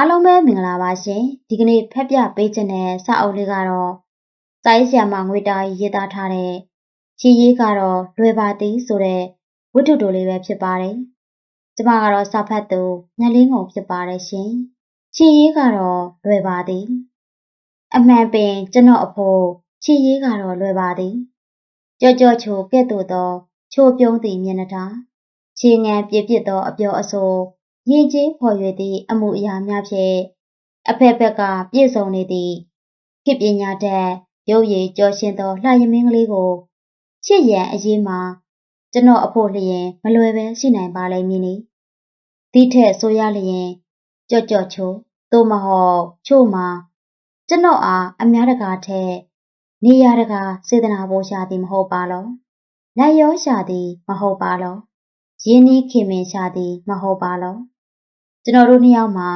အားလုံးပဲမင်္ဂလာပါရှင်ဒီကနေ့ဖက်ပြပေးခြင်းတဲ့စာအုပ်လေးကတော့စာရေးဆရာမငွေတာရေးသားထားတဲ့ချီရေးကတော့လွယ်ပါသည်ဆိုတဲ့ဝတ္ထုတိုလေးပဲဖြစ်ပါတယ်ကျမကတော့စာဖတ်သူညလင်းကုန်ဖြစ်ပါတယ်ရှင်ချီရေးကတော့လွယ်ပါသည် အမှန်ပင်ကျွန်တော်အဖို့ချီရေးကတော့လွယ်ပါသည်ကြော့ကြော့ချိုကဲ့သို့သောချိုပြုံးသည့်မျက်နှာထားခြေငံပြစ်ပြစ်သောအပြောအဆိုး ရင်ကျေးဖော်ရွေသည့်အမှုအရာများဖြင့်အဖက်ဖက်ကပြည့်စုံနေသည့်ခေပညာတတ်ရုပ်ရည်ကြောရှင်သောလှရမင်းကလေးကိုချစ်ရန်အရေးမှာကျွန်တော်အဖို့လျင်မလွယ်ပဲရှိနိုင်ပါလိမ့်မည်နီဒီထက်ဆိုရလျင်ကြော့ကြော့ချို့သို့မဟုတ်ချို့မှာကျွန်တော်အားအများတကာထက်နေရတကာစေတနာပို့ရှာသည်မဟုတ်ပါလောလက်ရောရှာသည်မဟုတ်ပါလောရင်းနှီးခင်မင်ရှာသည်မဟုတ်ပါလော ကျွန်တော်တို့နှစ်ယောက်မှာ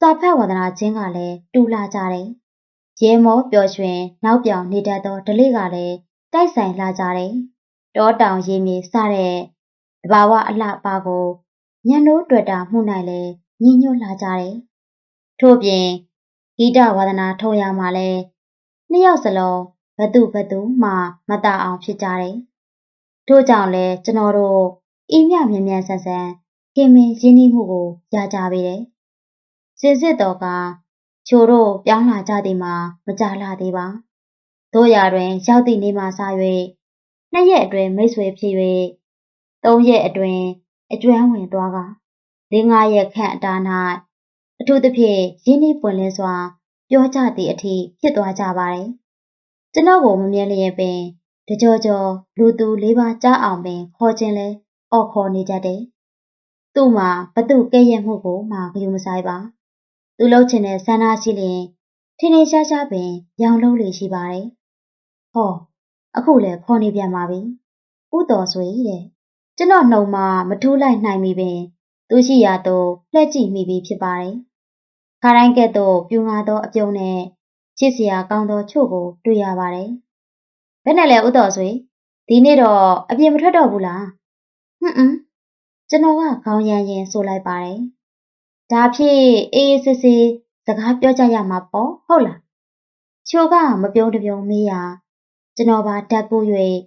စာဖတ်ဝါဒနာချင်းကလည်းတူလာကြတယ်။ရဲမောပျော်ရွှင် နောက်ပြောင်နေတတ်သောဓလေ့ကလည်းတိုက်ဆိုင်လာကြတယ်။တောတောင်ရေမြေစတဲ့တဘာဝအလှပါကိုညံနိုးတွေ့တာမှုနိုင်လဲညီညွတ်လာကြတယ်။ထို့ပြင်ဂီတဝါဒနာထုံရမှာလဲနှစ်ယောက်စလုံးဘသူဘသူမှမတအောင်ဖြစ်ကြတယ်။ထို့ကြောင့်လဲကျွန်တော်တို့အင်းမြမြမြဆန်ဆန် ခင်မင်ရင်းနှီးမှုကိုရကြပေတယ်။စစ်စစ်တော်ကချိုတို့ပြောင်းလာကြသည်မှာမကြလာသေးပါ။တို့ရာတွင် ရောက်သည့်နေ့မှစ၍နှစ်ရက်အတွင်းမိတ်ဆွေဖြစ်၍သုံးရက်အတွင်းအကျွမ်းဝင်သွားကလေးငါးရက်ခန့်အတား၌အထူးသဖြင့်ရင်းနှီးပွင့်လင်းစွာ ပြောကြသည့်အထိဖြစ်သွားကြပါတယ်။ကျွန်တော်ကိုမမြင်လျင်ပင်တကြောကြောလူသူလေးပါးကြားအောင်ပင်ခေါ်ခြင်းလဲအော်ခေါ်နေကြတယ် သူ့မှာဘသူကဲ့ရဲ့မှုကိုမှဂရုမစိုက်ပါသူလှုပ်ချင်တဲ့ဆန္ဒရှိလျင်ထင်းထင်းရှားရှားပင်ရောင်လုံးလေရှိပါတယ်ဟောအခုလည်းခေါ်နေပြန်ပါပြီဥတော်ဆွေတဲ့ကျွန်တော်နှုံမှာမထိုးလိုက်နိုင်ပြီပင်သူရှိရာသို့လှည့်ကြည့်မိပြီဖြစ်ပါတယ်ခါတိုင်းကဲ့သို့ပြူငါသောအပြုံးနဲ့ချစ်စရာကောင်းသောချို့ကိုတွေ့ရပါတယ်ဘယ်နဲ့လဲဥတော်ဆွေဒီနေ့တော့အပြင်မထွက်တော့ဘူးလားဟွန်းအင်း ကျွန်တော်ကခေါင်းရမ်းရင်ဆိုလိုက်ပါတယ်။ဒါဖြင့်အေးအေးဆေးဆေးစကားပြောကြရမှာပေါ့ဟုတ်လား။ချိုကမပြုံးတပြုံးမေးရကျွန်တော်ပါဓာတ်ကူး၍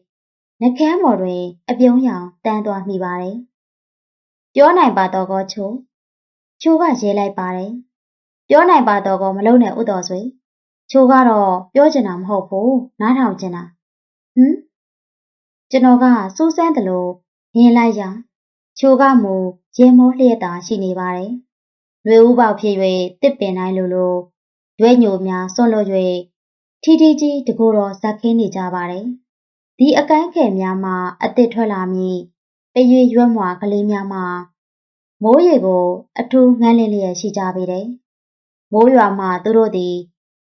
နှကမ်းပေါ်တွင် အပြုံးရောင်တန်းသွားမိပါတယ်။ပြောနိုင်ပါတော့ကောချိုချိုကရေးလိုက်ပါတယ်။ပြောနိုင်ပါတော့ကောမလုံးနဲ့ဥတော်ဆွေချိုကတော့ပြောချင်တာမဟုတ်ဘူးနားထောင်ချင်တာဟမ်ကျွန်တော်ကစူးစမ်းတယ်လို့မြင်လိုက်ရ ချိုကမူရဲမိုးလျက်သာရှိနေပါတယ်။ရွေဦးပေါက်ဖြစ်၍တစ်ပင်တိုင်းလိုလိုရွဲ့ညိုများစွန့်လွတ်၍ထီထီကြီးတကူတော်ဇက်ခင်းနေကြပါတယ်။ဒီအကိုင်းခဲများမှအစ်စ်ထွက်လာမည်ပရွေရွက်မွာကလေးများမှမိုးရေကိုအထူးငန်းလင်းလျက်ရှိကြပေတယ်။မိုးရွာမှသူတို့သည်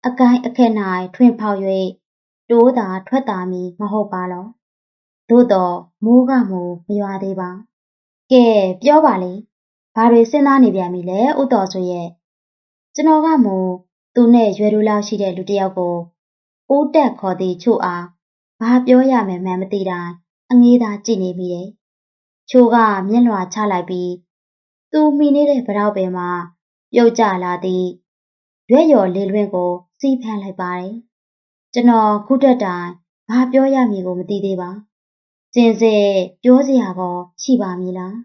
အကိုင်းအခက်၌ထွင်ဖောက်၍တိုးသာထွက်သာမည်မဟုတ်ပါလော။သို့တော့မိုးကမူမရွာသေးပါ။ ကဲပြောပါလေဘာတွေစဉ်းစားနေပြန်ပြီလဲဥတော်ဆိုရဲ့ကျွန်တော်ကမို့သူနဲ့ရွယ်လူလောက်ရှိတဲ့လူတစ်ယောက်ကိုဦးတက်ခေါ်သည်ချို့အားဘာပြောရမယ်မှန်းမသိတိုင်းအငေးသာကြည့်နေမိတယ်ချို့ကမျက်လွှာချလိုက်ပြီးသူမိနေတဲ့ဗရောက်ပင်မှာပြုတ်ကျလာသည်ရွက်ရော်လေးလွင်ကို စီးဖမ်းလိုက်ပါတယ်ကျွန်တော်ခုတက်တိုင်းဘာပြောရမည်ကိုမသိသေးပါ စင်စစ်ပြောစရာကောရှိပါမည်လား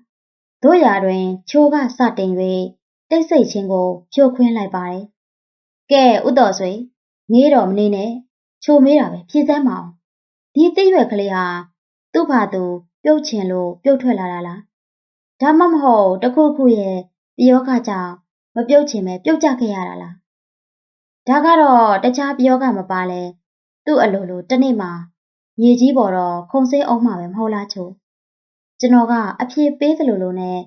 တို့ရာတွင် ချိုးကစတင်၍တိတ်ဆိတ်ချင်းကိုဖြိုခွင်းလိုက်ပါတယ်ကဲဥတော်ဆွေငေးတော်မနေနဲ့ချိုမေးတာပဲဖြည့်စမ်းမအောင်ဒီတိရွက်ကလေးဟာသူ့ဘာသူပြုတ်ချင်လို့ပြုတ်ထွက်လာတာလားဒါမှမဟုတ်တခုခုရဲ့ပယောဂကြောင့်မပြုတ်ချင်ပဲပြုတ်ကြခဲ့ရတာလားဒါကတော့တခြားပယောဂမပါလဲသူ့အလိုလိုတနေ့မှာ မြေကြီးပေါ်တော့ခုံစင်းအောင်မှာပဲမဟုတ်လားချို့ကျွန်တော်ကအဖြေပေးသလိုလိုနဲ့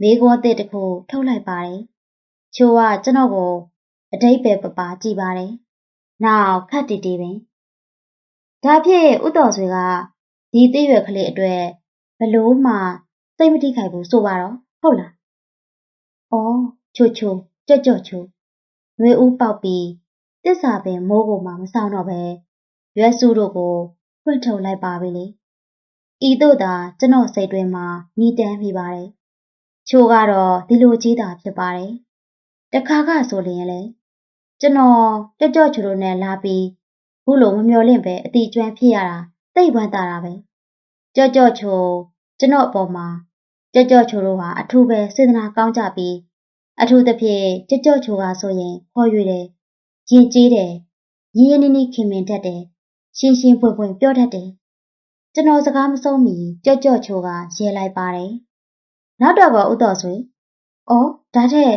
မေးခွန်းအသစ်တစ်ခုထုတ်လိုက်ပါတယ်ချိုးကကျွန်တော်ကိုအတိတ်ပဲပပါကြည့်ပါတယ်နောက်ခတ်တီတီပင်ဒါဖြင့်ဥတော်ဆွေကဒီသိရွယ်ကလေးအတွက်ဘလို့မှစိတ်မထိခိုက်ဘူးဆိုပါတော့ဟုတ်လား။အော်ချိုချိုကြွကြွချိုနှွေဦးပေါက်ပြီးတစ္ဆာပင်မိုးကိုမှမဆောင်တော့ပဲရွက်စုတို့ကို ဖွင့်ထုတ်လိုက်ပါပြီလေဤသို့သာကျွန်တော်စိတ်တွင်မှညီတမ်းမိပါတယ်ချို့ကတော့ဒီလိုကြီးတာဖြစ်ပါတယ်တခါကဆိုလျင်လေကျွန်တော်တက်ကြော့ချူတို့နဲ့လာပြီးဘူးလို့မမျော်လင့်ပဲအတီကျွမ်းဖြစ်ရတာသိပ်ဝမ်းသာတာပဲကြော့ကြော့ချူကျွန်တော်အပေါ်မှာကြော့ကြော့ချူတို့ဟာအထူးပဲစေတနာကောင်းကြပြီးအထူးသဖြင့်ကြော့ကြော့ချူကဆိုရင်ခေါ်ရွေတယ်ရင်ကျေးတယ်ရင်းရင်းနှီးနှီးခင်မင်တတ်တယ် ရှင်းရှင်းပွင့်ပွင့်ပြောတတ်တယ်ကျွန်တော်စကားမဆုံးမီကြော့ကြော့ချူကရဲလိုက်ပါတယ်နောက်တော့ပါဥတော်ဆွေ။အော်ဒါထက်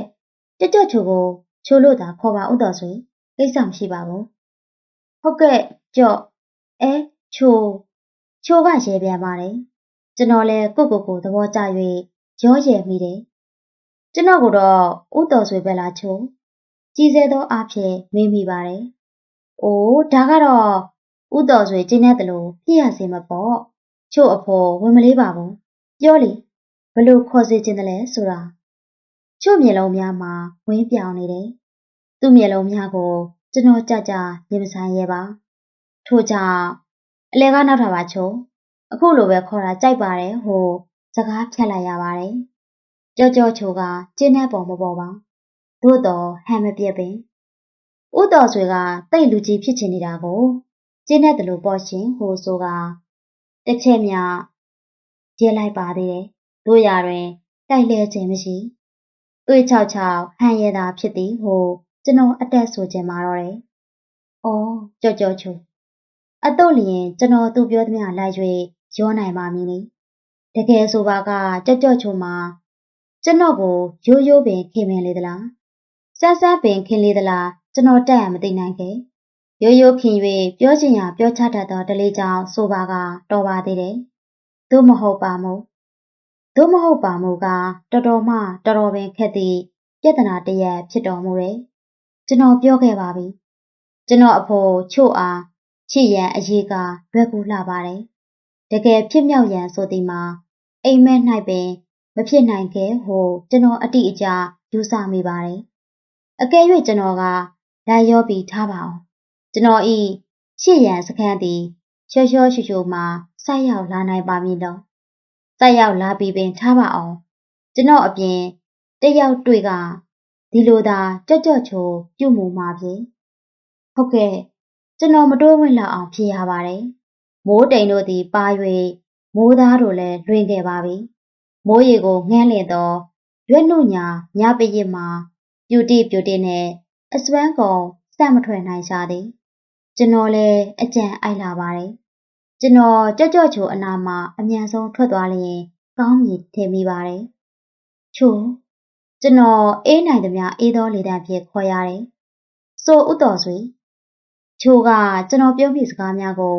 ကြကြချိုကိုချိုလို့သာခေါ်ပါဥတော်ဆွေကိစ္စမရှိပါဘူး။ဟုတ်ကဲ့ကြော့အဲချိုချိုကရဲပြန်ပါတယ်။ကျွန်တော်လည်းကိုကိုကိုသဘောကျ၍ရောရဲမိတယ်။ကျွန်တော်ကတော့ဥတော်ဆွေပဲလားချိုကြီးစဲသောအားဖြင့်မေးမိပါတယ်။အိုးဒါကတော့ ဥတော်ဆွေကျင်းတဲ့တလို့ဖြစ်ရစေမပေါ့။ချို့အဖို့ဝင်မလေးပါဘူး။ပြောလေဘလို့ခေါ်စေခြင်းတလဲဆိုတာချို့မျက်လုံးများမှာဝင်းပြောင်နေတယ်။သူ့မျက်လုံးများကိုကျွန်တော်ကြကြနေမဆိုင်ရဲပါ။ထို့ကြောင့်အလဲကနောက်ထပ်ပါချို့အခုလိုပဲခေါ်တာကြိုက်ပါတယ်ဟိုစကားဖြတ်လိုက်ရပါတယ်။ကြောကြောချိုကကျင်းတဲ့ပုံမပေါ်ပါ။သို့တော်ဟန်မပြက်ပင်ဥတော်ဆွေကတိတ်လူကြီးဖြစ်ချင်နေတာကို ကျင်းတဲ့တလူပေါ်ရှင်ဟိုဆိုကတစ်ချက်မြရဲလိုက်ပါသေးတယ်။တို့ရတွင်တိုက်လဲခြင်းမရှိ။သွေးချောက်ချောက်ဟန်ရတာဖြစ်သည်ဟိုကျွန်တော်အတက်ဆိုခြင်းမာတော့တယ်။အော်ကြော့ကြော့ချူအတော့လျင်ကျွန်တော်သူပြောသမျှလိုက်၍ရောနိုင်ပါမည်လေ။တကယ်ဆိုပါကကြော့ကြော့ချူမှာကျွန်တော်ကိုရိုးရိုးပင်ခင်မင်လေသလား။စမ်းစမ်းပင်ခင်လေသလားကျွန်တော်တက်ရမသိနိုင်ခဲ့။ ရိုးရိုးခင်၍ပြောချင်ရပြောချတတ်သောတလေးကြောင့်ဆိုပါကတော်ပါသေးတယ်။သို့မဟုတ်ပါမို့သို့မဟုတ်ပါမူကားတော်တော်မှတော်တော်ပင်ခက်သည့်ပြဿနာတစ်ရပ်ဖြစ်တော်မူတယ်။ကျွန်တော်ပြောခဲ့ပါပြီ။ကျွန်တော်အဖို့ချို့အားချစ်ရန်အရေးကလွယ်ကူလှပါတယ်။တကယ်ဖြစ်မြောက်ရန်ဆိုသည်မှာအိမ်မက်၌ပင်မဖြစ်နိုင်ခဲ့ဟုကျွန်တော်အတိအကျယူဆမိပါတယ်။အကယ်၍ကျွန်တော်ကလိုက်ရောပြီးထားပါအောင်။ ကျွန်တော်ဤချစ်ရန်စခန်းသည်ချောချောချူချူမှဆိုက်ရောက်လာနိုင်ပါမည်တော့တက်ရောက်လာပြီးပင်ထားပါအောင်ကျွန်တော်အပြင်တက်ရောက်တွေ့ကဒီလိုသာကြော့ကြော့ချိုပြုမှုမှာဖြင့်ဟုတ်ကဲ့ကျွန်တော်မတိုးဝင်လောက်အောင်ဖြေရပါတယ်မိုးတိမ်တို့သည်ပါ၍မိုးသားတို့လည်းလွင်ခဲ့ပါပြီမိုးရေကိုငန်းလင်သောရွက်နှုညာညပရစ်မှာပြူတိပြူတိနဲ့အစွမ်းကုန်စမထွက်နိုင်ရှာသည် ကျွန်တော်လည်းအကြံအိုက်လာပါတယ်ကျွန်တော်ကြော့ကြော့ချိုအနာမှာအမြန်ဆုံးထွက်သွားလျင်ကောင်းမည်ထင်မိပါတယ်။ချိုကျွန်တော်အေးနိုင်သမျှအေးသောလေတံဖြင့်ခေါ်ရတယ်။ဆိုဥတော်ဆွေချိုကကျွန်တော်ပြောမိစကားများကို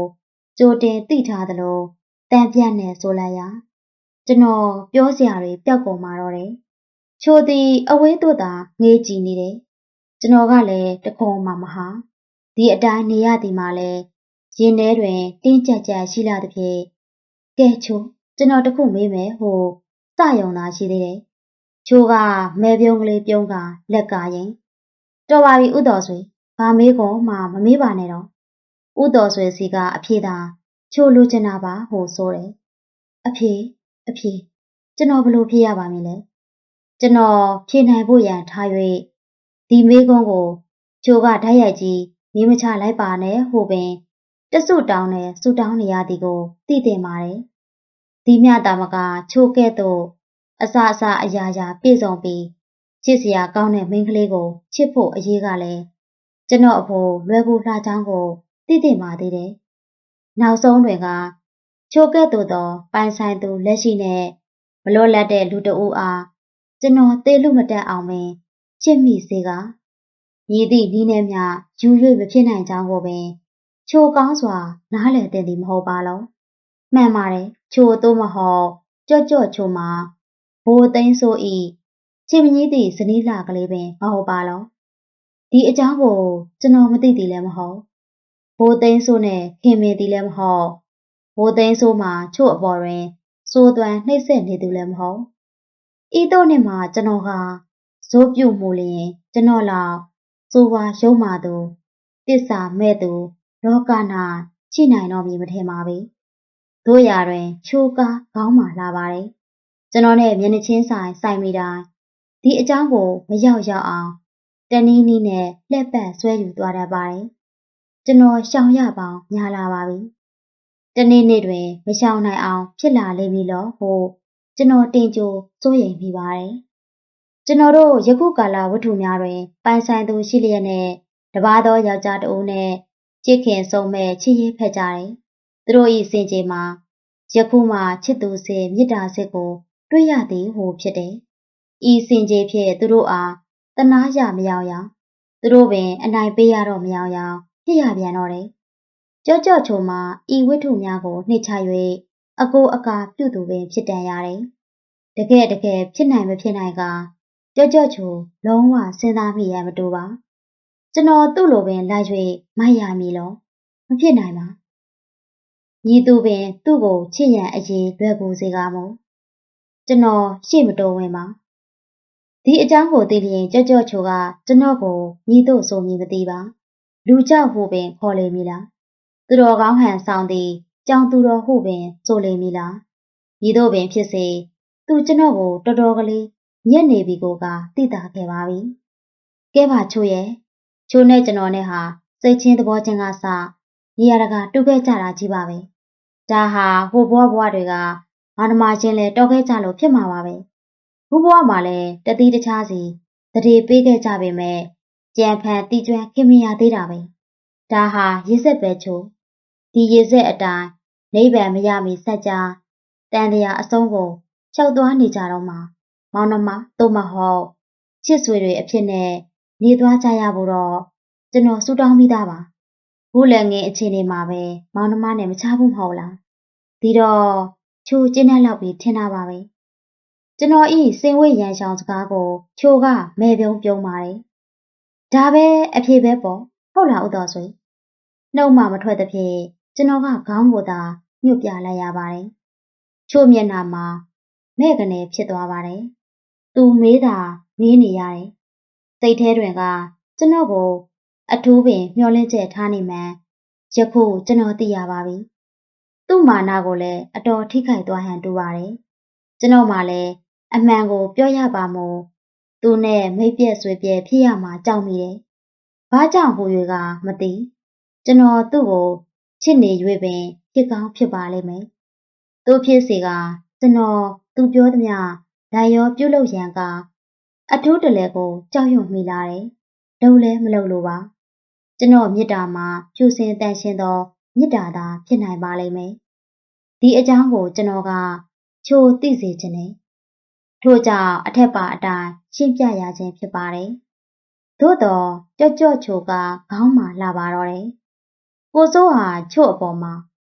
ကြိုတင်သိထားသလိုတန်ပြတ်နဲ့ဆိုလိုက်ရကျွန်တော်ပြောစရာတွေပျောက်ကုန်มาတော့တယ်။ချိုသည်အဝေးသို့သာငေးကြည့်နေတယ်။ကျွန်တော်ကလည်းတခုံမှမဟာ ဒီအတိုင်းနေရသည်မှလည်းရင်ထဲတွင်တင်းကြပ်ကြပ်ရှိလာသဖြင့်ကဲချိုကျွန်တော်တခုမေးမယ်ဟိုစယုံသာရှိသေးတယ်ချိုကမဲပြုံးကလေးပြုံးကလက်ကရင်တော်ပါပြီဥတော်ဆွေဘာမေးကုန်မှမမေးပါနဲ့တော့ဥတော်ဆွေစီကအဖြေသာချိုလိုချင်တာပါဟိုဆိုတယ်အဖြေအဖြေကျွန်တော်ဘလို့ဖြေရပါမလဲကျွန်တော်ဖြေနိုင်ဖို့ရန်ထား၍ဒီမေးခွန်းကိုချိုကဓာတ်ရိုက်ကြီး မေးမချလိုက်ပါနဲ့ဟိုပင်တဆုတောင်းနဲ့ဆူတောင်းနေရသည်ကိုသိတင်ပါတယ်။ဒီမြတာမကချိုးကဲ့သို့အစအစအရာရာပြည့်စုံပြီးချစ်စရာကောင်းတဲ့မိန်းကလေးကိုချစ်ဖို့အရေးကလည်းကျွန်တော်အဖို့လွယ်ကူလှချောင်းကိုသိတင်ပါသေးတယ်။နောက်ဆုံးတွင်ကချိုးကဲ့သို့သောပိုင်ဆိုင်သူလက်ရှိနဲ့မလွတ်လပ်တဲ့လူတအူအားကျွန်တော်သေလို့မတက်အောင်ပင်ချစ်မိစေက ရည်သည့်နီးနဲ့မြယူ၍မဖြစ်နိုင်ကြောင်းကိုပင်ချိုကောင်းစွာ နားလည်တဲ့သည်မဟုတ်ပါလောမှန်ပါတယ်ချိုသို့မဟုတ်ကြော့ကြော့ချိုမှာဘိုးသိန်းဆိုဤချစ်မကြီးသည့်ဇနီးလာကလေးပင်မဟုတ်ပါလောဒီအကြောင်းကိုကျွန်တော်မသိသေးလည်းမဟုတ်ဘိုးသိန်းဆိုနဲ့ခင်မင်သည်လည်းမဟုတ်ဘိုးသိန်းဆိုမှာချို့အပေါ်တွင်စိုးသွမ်းနှိပ်စက်နေသူလည်းမဟုတ်ဤတို့နဲ့မှကျွန်တော်ကဇိုးပြုတ်မှုလျင်ကျွန်တော်လောက် စိုးဝါရုံမာသူတစ္ဆာမဲ့သူလောကနာချိနိုင်တော့မည်မထင်ပါပဲ။တို့ရာတွင်ချိုးကားခေါင်းမာလာပါတယ်။ကျွန်တော်နဲ့မျက်နှချင်းဆိုင်ဆိုင်မိတိုင်းဒီအကြောင်းကိုမရောက်ရောက်အောင်တနည်းနည်းနဲ့လှက်ပတ်ဆွဲယူသွားတတ်ပါတယ်။ကျွန်တော်ရှောင်ရပေါင်းများလာပါပြီ။တနေ့နေ့တွင်မရှောင်နိုင်အောင်ဖြစ်လာလိမ့်မည်လို့ဟိုကျွန်တော်တင်ကြိုစိုးရိမ်မိပါတယ်။ ကျွန်တော်တို့ယခုကာလဝတ္ထုများတွင်ပိုင်ဆိုင်သူရှိလျက်နဲ့တပါးသောယောက်ျားတဦးနဲ့ချစ်ခင်ဆုံးမဲ့ချစ်ရေးဖက်ကြတယ်။သူတို့၏စင်ကြေမှာယခုမှချစ်သူစေမေတ္တာစစ်ကိုတွေ့ရသည်ဟူဖြစ်တယ်။ဤစင်ကြေဖြင့်သူတို့အားတနာရမရောက်ရသူတို့ပင်အနိုင်ပေးရတော့မရောက်ရဖြစ်ရပြန်တော့တယ်။ကြော့ကြော့ချုံမှာဤဝိထုများကိုနှိမ့်ချ၍အကိုအကာပြုသူပင်ဖြစ်တန်ရတယ်။တကယ်တကယ်ဖြစ်နိုင်မဖြစ်နိုင်က ကြော့ကြော့ချုံလုံးဝစဉ်းစားမိရမတူပါ။ကျွန်တော်သူ့လိုပင်လိုက်၍မိုက်ရမည်လို့မဖြစ်နိုင်ပါ။ညီသူပင်သူ့ကိုချစ်ရန်အရေးလွယ်ကူစေကားမို့ကျွန်တော်ရှေ့မတိုးဝင်ပါ။ဒီအကြောင်းကိုသိလျင်ကြော့ကြော့ချိုကကျွန်တော်ကိုညီတို့ဆိုမည်မသိပါလူကြောက်ဟုပင်ခေါ်လေမည်လားသူတော်ကောင်းဟန်ဆောင်သည်ကြောင်သူတော်ဟုပင်ဆိုလေမည်လားညီတို့ပင်ဖြစ်စေသူကျွန်တော်ကိုတော်တော်ကလေး ညက်နေပြီကိုကသိတာခဲ့ပါပြီကဲပါချိုရဲ့ချိုနဲ့ကျွန်တော်နဲ့ဟာစိတ်ချင်းသဘောချင်းကစနေရာတကာတူခဲ့ကြတာကြီးပါပဲဒါဟာဟိုဘွားဘွားတွေကငါနမချင်းလဲတော်ခဲ့ကြလို့ဖြစ်မှာပါပဲဘိုးဘွားမှလည်းတတိတခြားစီတရေပေးခဲ့ကြပေမဲ့ကြံဖန်တီကျွမ်းခင်မရသေးတာပဲဒါဟာရစ်ဆက်ပဲချို့ဒီရစ်ဆက်အတိုင်းနိဗ္ဗာန်မရမီစัจ जा တန်တရားအဆုံးကိုလျှောက်သွားနေကြတော့မှ မောင်နှမတို့မဟုတ်ချစ်ဆွေတွေအဖြစ်နဲ့နေသွားကြရဖို့တော့ကျွန်တော်ဆူတောင်းမိသားပါဘူးလည်းငင်အခြေအနေမှာပဲမောင်နှမနဲ့မချဘူးမဟုတ်လားဒီတော့ချိုးကျင်းတဲ့လောက်ပြီးထင်တာပါပဲကျွန်တော်ဤစင်ဝိရန်ရှောင်စကားကိုချိုကမဲပြုံးပြုံးပါတယ်။ဒါပဲအဖြေပဲပေါ့ဟုတ်လားဥတော်ဆွေနှုတ်မှမထွက်တဲ့ဖြင့်ကျွန်တော်ကခေါင်းကိုသာညှို့ပြလိုက်ရပါတယ်။ချို့မျက်နှာမှာမဲ့ကနေဖြစ်သွားပါတယ်။ သူမေးတာမေးနေရတယ်။စိတ်ထဲတွင်ကကျွန်တော်ကိုအထူးပင်မျောလင့်ချက်ထားနေမှန်ယခုကျွန်တော်သိရပါပြီ။သူ့မာနကိုလည်းအတော်ထိခိုက်သွားဟန်တူပါတယ်။ကျွန်တော်မှလည်းအမှန်ကိုပြောရပါမို့သူနဲ့မိတ်ပြက်ဆွေပြက်ဖြစ်ရမှာကြောက်မိတယ်။ဘာကြောင့်ဟူ၍ကမသိကျွန်တော်သူ့ကိုချစ်နေ၍ပင်ဖြစ်ကောင်းဖြစ်ပါလိမ့်မယ်။သူဖြစ်စီကကျွန်တော်သူပြောသမျှ ဒါရောပြုတ်လို့ရန်ကအထူးတလဲကိုကြောက်ရွံ့မိလာတယ်။လုံးလဲမလုံးလို့ပါ။ကျွန်တော်မေတ္တာမှာဖြူစင်တန်ရှင်းသောမေတ္တာသာဖြစ်နိုင်ပါလိမ့်မယ်။ဒီအကြောင်းကိုကျွန်တော်ကချိုးသိစေခြင်းနဲ့ထို့ကြောင့်အထက်ပါအတိုင်းရှင်းပြရခြင်းဖြစ်ပါတယ်။သို့တော့ကြော့ကြော့ချိုကခေါင်းမာလာပါတော့တယ်။ကိုစိုးဟာချို့အပေါ်မှာ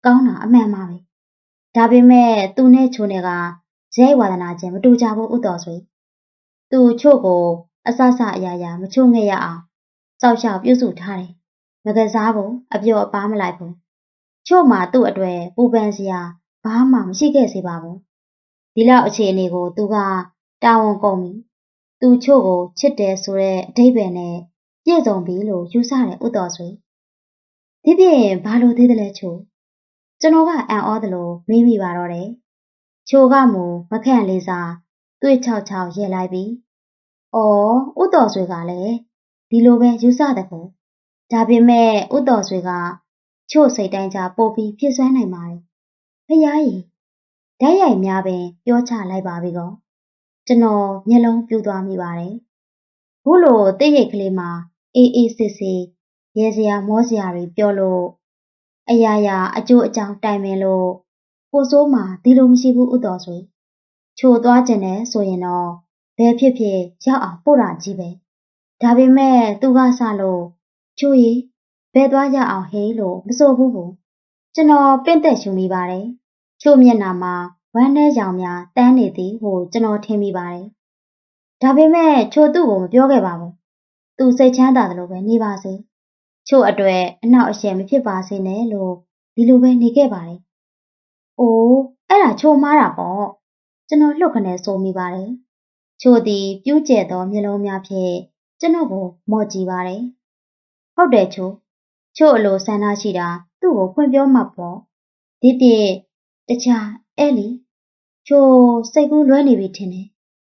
ကောင်းတာအမှန်ပါပဲ။ဒါပေမဲ့သူနဲ့ချိုနဲ့က ဇဲဝါဒနာချင်းမတူကြဘူးဥတော်ဆွေ။သူချို့ကိုအဆဆအရာရာမချို့ငဲ့ရအောင်စောက်ရှောက်ပြုစုထားတယ်။မကစားဘူးအပြော့အပါမလိုက်ဘူး။ချို့မှသူ့အတွက်ပူပန်စရာဘာမှမရှိခဲ့စေပါဘူးဒီလောက်အခြေအနေကိုသူကတာဝန်ကုန်ပြီသူချို့ကိုချစ်တယ်ဆိုတဲ့အဓိပ္ပာယ်နဲ့ပြည့်စုံပြီလို့ယူဆတယ်ဥတော်ဆွေဒီပြင်ဘာလို့သေးတယ်လဲချို့ကျွန်တော်ကအံ့ဩသလိုမေးမိပါတော့တယ် ချိုကမူမခန့်လေးစားတွေ့ချောက်ချောက်ရဲလိုက်ပြီအော်ဥတော်ဆွေကလည်းဒီလိုပဲယူဆတယ်ပေါ့ဒါပေမဲ့ဥတော်ဆွေကချို့စိတ်တိုင်းကြပို့ပြီးဖြစ်စွမ်းနိုင်ပါတယ်ဖယားကြီးဓာတ်ရိုက်များပင်ပြောချလိုက်ပါပြီကောကျွန်တော်မျက်လုံးပြူသွားမိပါတယ်ဘုလိုတိတ်ရိတ်ကလေးမှာအေးအေးစစ်စစ်ရဲစရာမောစရာတွေပြောလို့အရာရာအကျိုးအကြောင်းတိုင်ပင်လို့ ကိုစိုးမှာဒီလိုမရှိဘူးဥတော်ဆိုချိုသွားကျင်တယ်ဆိုရင်တော့ဘယ်ဖြစ်ဖြစ်ရောက်အောင်ပို့တာကြီးပဲဒါပေမဲ့သူကဆလို့ချိုရီဘယ်သွားရအောင်ဟေးလို့မဆိုဘူးဘူးကျွန်တော်ပင့်သက်ရှူမိပါတယ်ချို့မျက်နှာမှာဝမ်းနဲ့ရောင်များတန်းနေသည်ဟုကျွန်တော်ထင်မိပါတယ်။ဒါပေမဲ့ချို့သူ့ကိုမပြောခဲ့ပါဘူး။သူစိတ်ချမ်းသာတယ်လို့ပဲနေပါစေ။ချို့အတွက်အနောက်အရှက်မဖြစ်ပါစေနဲ့လို့ဒီလိုပဲနေခဲ့ပါတယ်။ အိုးအဲ့ဒါချို့မားတာပေါ့။ကျွန်တော်လှုပ်ခနဲ့ဆိုမိပါတယ်။ချို့သည်ပြူးကျဲသောမျက်လုံးများဖြင့်ကျွန်တော်ကိုမော့ကြည့်ပါတယ်။ဟုတ်တယ်ချို့ချို့အလိုဆန္ဒရှိတာသူ့ကိုဖွင့်ပြောမှပေါ့။ဒီပြည့်တခြားအဲ့လီချိုစိတ်ကူးလွဲနေပြီထင်တယ်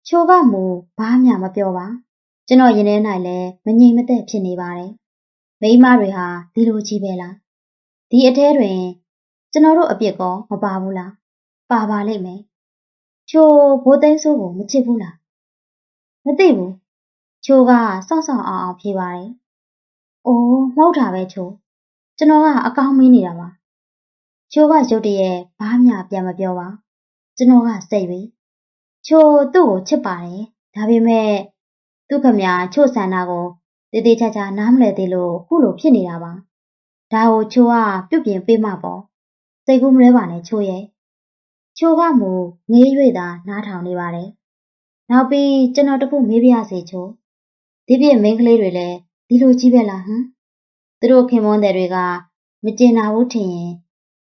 ချိုကမူဘာမှမပြောပါကျွန်ကျွန်တော်ရင်ထဲ၌လည်းမငြိမ်မသက်ဖြစ်နေပါတယ်မိန်းမတွေဟာဒီလိုကြီးပဲလားဒီအထဲတွင် ကျွန်တော်တို့အပြစ်ကောမပါဘူးလားပါပါလိမ့်မယ်ချိုးဘိုးသိန်းစိုးကိုမချစ်ဘူးလားမသိဘူးချိုးကစောက်စောက်အောင်အောင်ဖြေပါတယ်အိုးမဟုတ်တာပဲချိုးကျွန်တော်ကအကောင်းမင်းနေတာပါချိုးကရုတ်တရက်ဘာမှပြန်မပြောပါကျွန်တော်ကစိတ်၍ချိုးသူ့ကိုချစ်ပါတယ်ဒါပေမဲ့သူ့ခမညာချို့ဆန္ဒကိုတေးသေးချာချာနားမလည်သေးလို့ခုလိုဖြစ်နေတာပါဒါကိုချိုးကပြုတ်ပြင်ပေးမှပေါ့ စိတ်ကူးမလဲပါနဲ့ချိုးရဲ့ချိုးကမူငေး၍သာနားထောင်နေပါတယ်နောက်ပြီးကျွန်တော်တခုမေးပြရစီချိုးဒီပြည့်မိန်းကလေးတွေလည်းဒီလိုကြီးပဲလားဟမ်သူတို့ခင်မွန်းတဲ့တွေကမကျင်နာဘူးထင်ရင်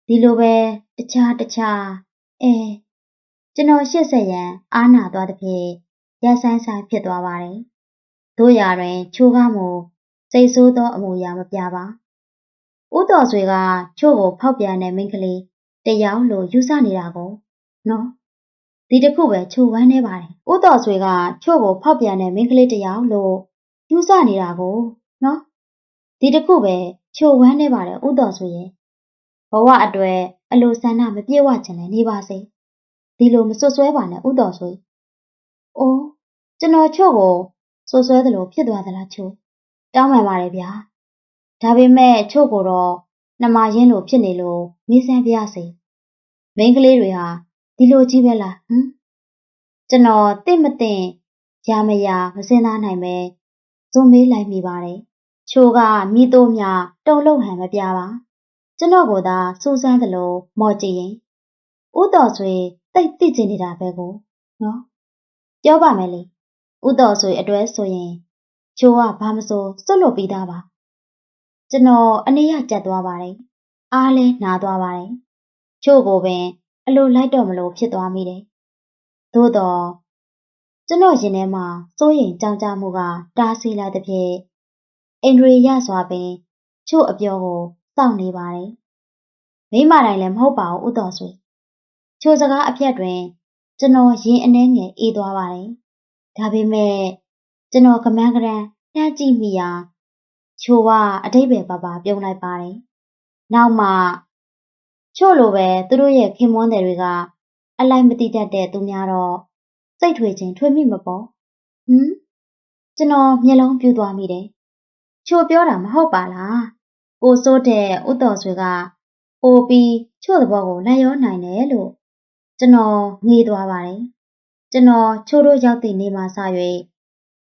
ဒီလိုပဲတခြားတခြားအဲကျွန်တော်ရှစ်ဆက်ရန်အားနာသွားတဲ့ဖြင့်ရက်ဆိုင်ဆိုင်ဖြစ်သွားပါတယ်။တို့ရာတွင်ချိုးကားမှုစိတ်ဆိုးသောအမူအရာမပြပါ။ ဦးတော်ဆွေကချို့ကိုဖောက်ပြန်တဲ့မိန်းကလေးတယောက်လိုယူဆနေတာကိုနော်ဒီတစ်ခုပဲချိုးဝမ်းနေပါတယ်။ဦးတော်ဆွေကချို့ကိုဖောက်ပြန်တဲ့မိန်းကလေးတယောက်လိုယူဆနေတာကိုနော်ဒီတစ်ခုပဲချိုးဝမ်းနေပါတယ်ဦးတော်ဆွေရဲ့ဘဝအတွေ့အလိုဆန္ဒမပြေဝချင်လည်းနေပါစေဒီလိုမစွတ်စွဲပါနဲ့ဥတော်ဆို။အိုးကျွန်တော်ချို့ကိုစွတ်စွဲသလိုဖြစ်သွားသလားချို့။တောင်းပန်ပါတယ်ဗျာ။ ဒါပေမဲ့ချို့ကိုတော့နှမရင်းလိုဖြစ်နေလို့မေးစမ်းပြရစေ။မိန်းကလေးတွေဟာဒီလိုကြီးပဲလားဟမ်။ကျွန်တော်တင့်မတင့်ရမရမစင်သားနိုင်ပဲဇုံမေးလိုက်မိပါတယ်။ချိုးကမိတို့မြတုံလုံးဟန်မပြပါ။ကျွန်တော်ကသာစူးစမ်းသလိုမော်ကြည့်ရင်ဦးတော်ဆွေတိတ်သိချင်နေတာပဲကိုနော်ပြောပါမယ်လေဦးတော်ဆွေအတွဲဆိုရင်ချိုးကဘာမဆိုစွတ်လွတ်ပြီးသားပါ ကျွန်တော်အနေရကြက်သွားပါတယ်အားလဲနာသွားပါတယ်ချို့ကိုပင်အလိုလိုက်တော့မလို့ဖြစ်သွားမိတယ်သို့တော့ကျွန်တော်ရင်ထဲမှာစိုးရိမ်ကြောင်ကြမှုကတားဆီးလိုက်တဲ့ဖြင့်အိန္ဒြေရစွာပင်ချို့အပြောကိုစောင့်နေပါတယ်မိမတိုင်းလည်းမဟုတ်ပါဘူးဦးတော်ဆွေချိုစကားအပြတ်တွင် ကျွန်တော်ရင်အနှဲငယ်အေးသွားပါတယ်။ဒါပေမဲ့ကျွန်တော်ကမန်းကရန်နှမ်းကြည့်မိရာ ချိုကအတိတ်ပဲပါပါပြုံးလိုက်ပါတယ်။နောက်မှချို့လိုပဲသူတို့ရဲ့ခင်မွန်းတယ်တွေကအလိုက်မတိတတ်တဲ့သူများတော့စိတ်ထွေခြင်းထွေမိမပေါ်။ဟမ်ကျွန်တော်မျက်လုံးပြူသွားမိတယ်။ချိုပြောတာမဟုတ်ပါလား။ကိုစိုးတဲ့ဥတော်ဆွေကပိုပြီးချို့သဘောကိုလိုက်ရောနိုင်တယ်လို့ကျွန်တော်ငေးသွားပါတယ်။ကျွန်တော်ချိုးတို့ရောက်သည့်နေ့မှစ၍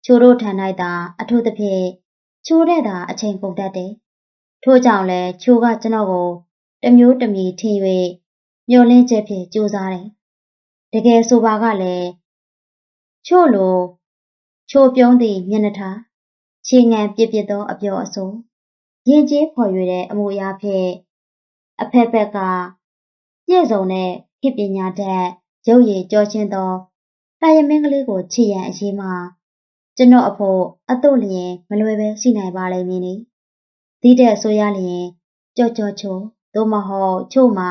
ချိုးတို့ထန်၌သာအထူးသဖြင့် ချိုးတဲ့သာအချိန်ကုန်တတ်တယ်။ထို့ကြောင့်လည်းချိုးကကျွန်တော်ကိုတမျိုးတမီထင်၍မျောလင်းချက်ဖြင့်ကြိုးစားတယ်။တကယ်ဆိုပါကလည်းချို့လိုချိုးပြုံးသည့်မျက်နှာထားခြေငံပြစ်ပြစ်သောအပြောအဆိုးရင်ကျေးဖော်ရွေတဲ့အမှုအရာဖြင့်အဖက်ဖက်ကပြည့်စုံတဲ့ခေပညာတတ်ရုပ်ရည်ကြောချင်းသောတာယမင်းကလေးကိုချစ်ရန်အရေးမှာ ကျွန်တော်အဖို့အတုလျင်မလွယ်ပဲရှိနိုင်ပါလိမ့်မည်နိဒီတဲ့ဆိုရလျင်ကြော့ကြော့ချို့သို့မဟုတ်ချို့မှာ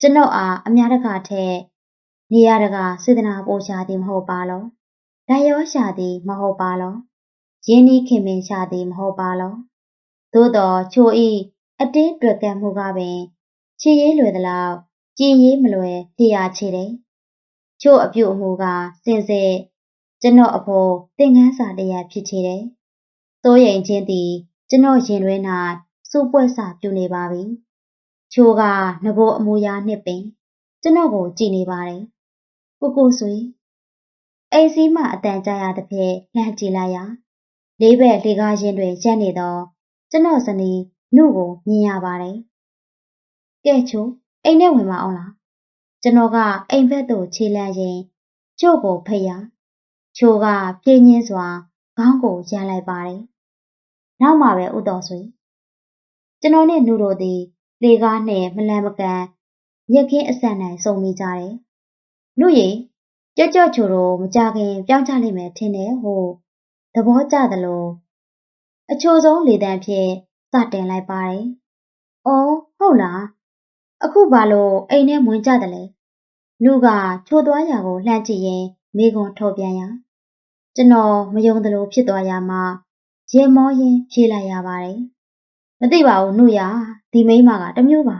ကျွန်တော်အားအများတကာထက်နေရတကာစေတနာပို့ရှာသည်မဟုတ်ပါလောဒါရောရှာသည်မဟုတ်ပါလောရင်းနှီးခင်မင်ရှာသည်မဟုတ်ပါလောသို့တော်ချိုဤအတင်းတွေ့ကံမှုကပင်ချီရေးလွယ်သလောက်ကြည်ရေးမလွယ်ထေရချေတယ်။ချို့အပြုတ်အမူကစင်စစ် ကျွန်တော်အဖို့သင်ခန်းစာတရားဖြစ်ချေတယ်။စိုးရိမ်ခြင်းသည်ကျွန်တော်ရင်တွင်၌စူပွက်စာပြုနေပါပြီ။ချို့ကငကိုအမူအရာနှစ်ပင် ကျွန်တော်ကိုကြည်နေပါတယ်။ကိုကိုဆွေအိမ်စီးမှအတန်ကြာရသဖြင့်လှမ်းကြည့်လိုက်ရာလေးဘက်လေကားရင်တွင်ရက်နေသောကျွန်တော်ဇနီးနှုတ်ကိုမြင်ရပါတယ်။ကဲချို့အိမ်ထဲဝင်မအောင်လားကျွန်တော်ကအိမ်ဘက်သို့ခြေလန့်ရင်ကျို့ကိုဖိတ်ရ ချိုကပြင်းညင်းစွာခေါင်းကိုရမ်းလိုက်ပါတယ်နောက်မှပဲဥတော်ဆွေကျွန်တော်နဲ့နှုတ်တို့သည်လေကားနဲ့မလန်မကန်ရက်ခင်းအဆန်နိုင်စုံမိကြတယ်နှုတ်ရီကြက်ကြော့ချိုတို့မကြခင်ပြောင်းချလိမ့်မယ်ထင်တယ်ဟိုသဘောကျသလိုအချို့ဆုံးလေတန်းဖြင့်စတင်လိုက်ပါတယ်။အော်ဟုတ်လားအခုဘာလို့အိမ်ထဲဝင်ကြတယ်လဲလူကချိုးသွားရာကိုလှမ်းကြည့်ရင်မိကွန်ထုတ်ပြန်ရ ကျွန်တော်မယုံသလိုဖြစ်သွားရမှရေမောရင်ဖြေလိုက်ရပါတယ်မသိပါဘူးနှုတ်ရဒီမိန်းမကတမျိုးပါ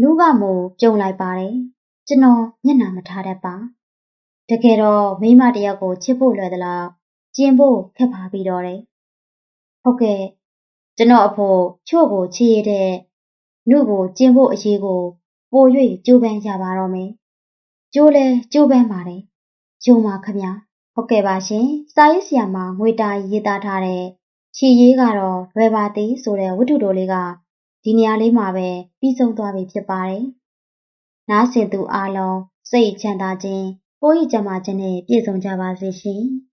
လူကမို့ကြုံလိုက်ပါတယ်ကျွန်တော်မျက်နှာမထားတတ်ပါတကယ်တော့မိန်းမတယောက်ကိုချစ်ဖို့လွယ်သလားကျင်ဖို့ခက်ပါပြီးတော့တယ်ဟုတ်ကဲ့ကျွန်တော်အဖို့ချို့ကိုချစ်ရတဲ့နှုတ်ကိုကျင်ဖို့အရေးကိုပို၍ကြိုးပမ်းကြပါတော့မယ်ကျိုးလဲကျိုးပမ်းပါတယ်ယုံပါခမညာ ဟုတ်ကဲ့ပါရှင်စာရေးဆရာမငွေတာရေးသားထားတဲ့ခြေရေးကတော့လွယ်ပါသည်ဆိုတဲ့ဝတ္ထုတိုလေးကဒီနေရာလေးမှာပဲပြီးဆုံးသွားပြီဖြစ်ပါတယ်။နားဆင်သူအားလုံးစိတ်ချမ်းသာခြင်းကိုယ်ရည်ကြမ်းမာခြင်းနဲ့ပြည့်စုံကြပါစေရှင်။